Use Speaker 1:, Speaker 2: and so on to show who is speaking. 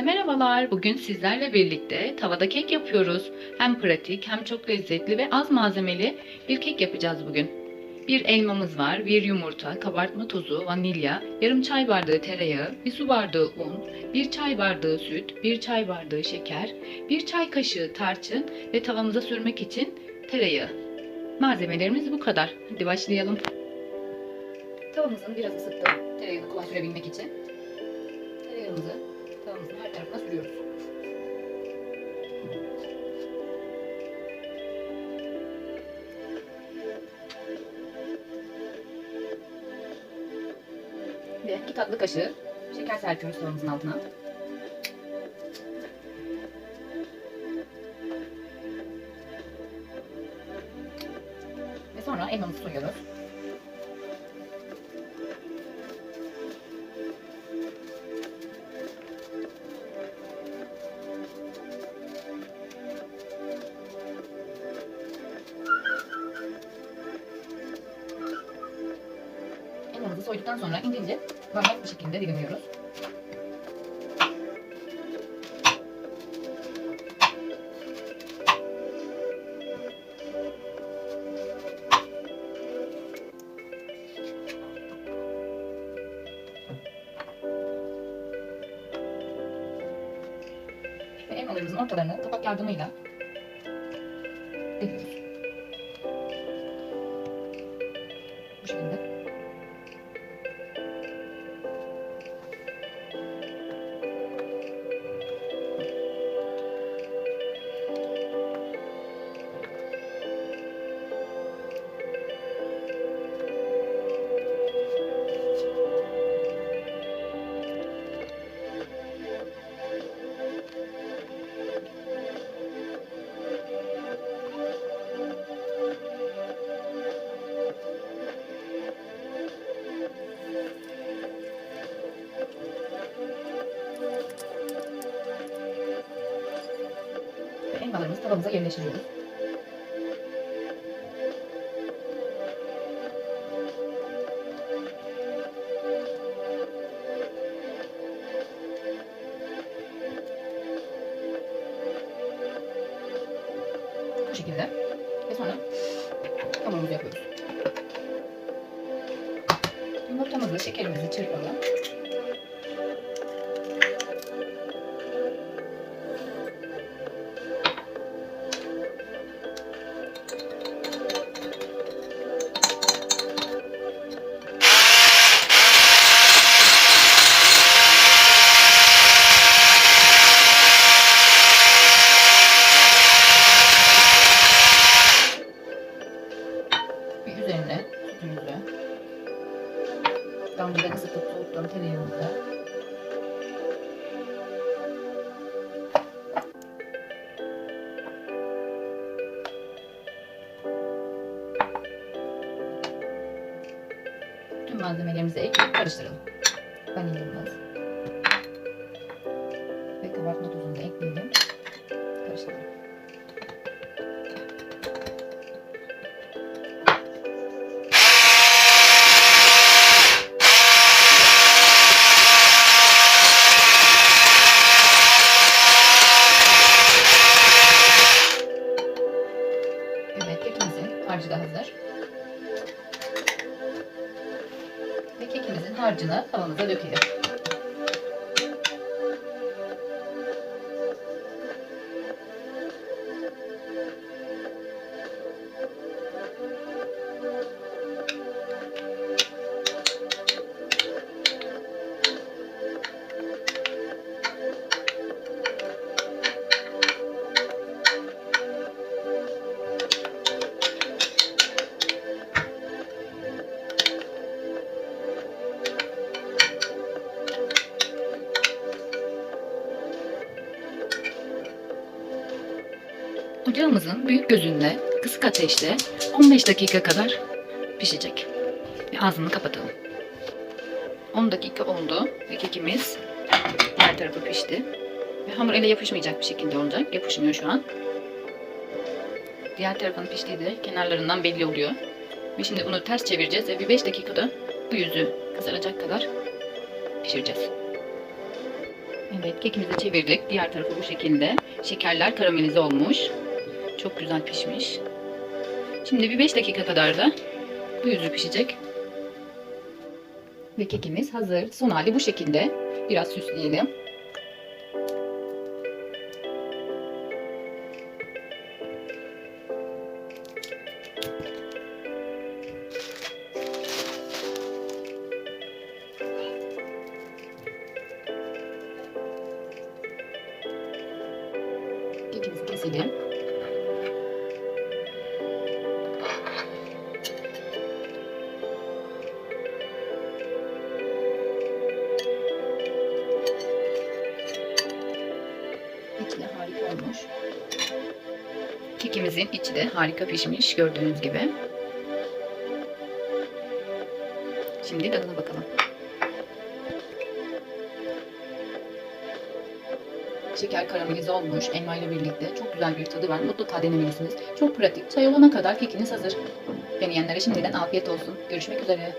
Speaker 1: Herkese merhabalar. Bugün sizlerle birlikte tavada kek yapıyoruz. Hem pratik hem çok lezzetli ve az malzemeli bir kek yapacağız bugün. Bir elmamız var, bir yumurta, kabartma tozu, vanilya, yarım çay bardağı tereyağı, bir su bardağı un, bir çay bardağı süt, bir çay bardağı şeker, bir çay kaşığı tarçın ve tavamıza sürmek için tereyağı. Malzemelerimiz bu kadar. Hadi başlayalım. Tavamızın biraz ısıttım. Tereyağını kolay sürebilmek için. Tereyağımızı tavamızın her sürüyoruz. Ve iki tatlı kaşığı şeker serpiyoruz tavamızın altına. Ve sonra elmamızı soyuyoruz. Soyduktan sonra ince bardak bir şekilde dilimliyoruz. Ve elmalarımızın ortalarını kapak yardımıyla deliyoruz. Bu şekilde. Ve elmalarımızı tavamıza yerleştiriyoruz. Bu şekilde. Ve sonra hamurumuzu yapıyoruz. Yumurtamızı, şekerimizi çırpalım. Soğuttuğum tereyağımızı, tüm malzemelerimizi ekleyip karıştıralım. Vanilyamız ve kabartma tozunu da ekleyelim. Karıştıralım. Harcı da hazır. Ve kekimizin harcını tavamıza dökelim. Ocağımızın büyük gözünde kısık ateşte 15 dakika kadar pişecek. Ve ağzını kapatalım. 10 dakika oldu ve kekimiz her tarafı pişti. Ve hamur ele yapışmayacak bir şekilde olacak. Yapışmıyor şu an. Diğer tarafın piştiği de kenarlarından belli oluyor. Ve şimdi bunu ters çevireceğiz ve bir 5 dakikada bu yüzü kızaracak kadar pişireceğiz. Evet kekimizi çevirdik. Diğer tarafı bu şekilde. Şekerler karamelize olmuş. Çok güzel pişmiş. Şimdi bir 5 dakika kadar da bu yüzü pişecek. Ve kekimiz hazır. Son hali bu şekilde. Biraz süsleyelim. Kekimizi keselim. Kekimizin içi de harika pişmiş gördüğünüz gibi. Şimdi tadına bakalım. Şeker karamelize olmuş elma ile birlikte. Çok güzel bir tadı var. Mutlaka denemelisiniz. Çok pratik. Çay olana kadar kekiniz hazır. Deneyenlere şimdiden afiyet olsun. Görüşmek üzere.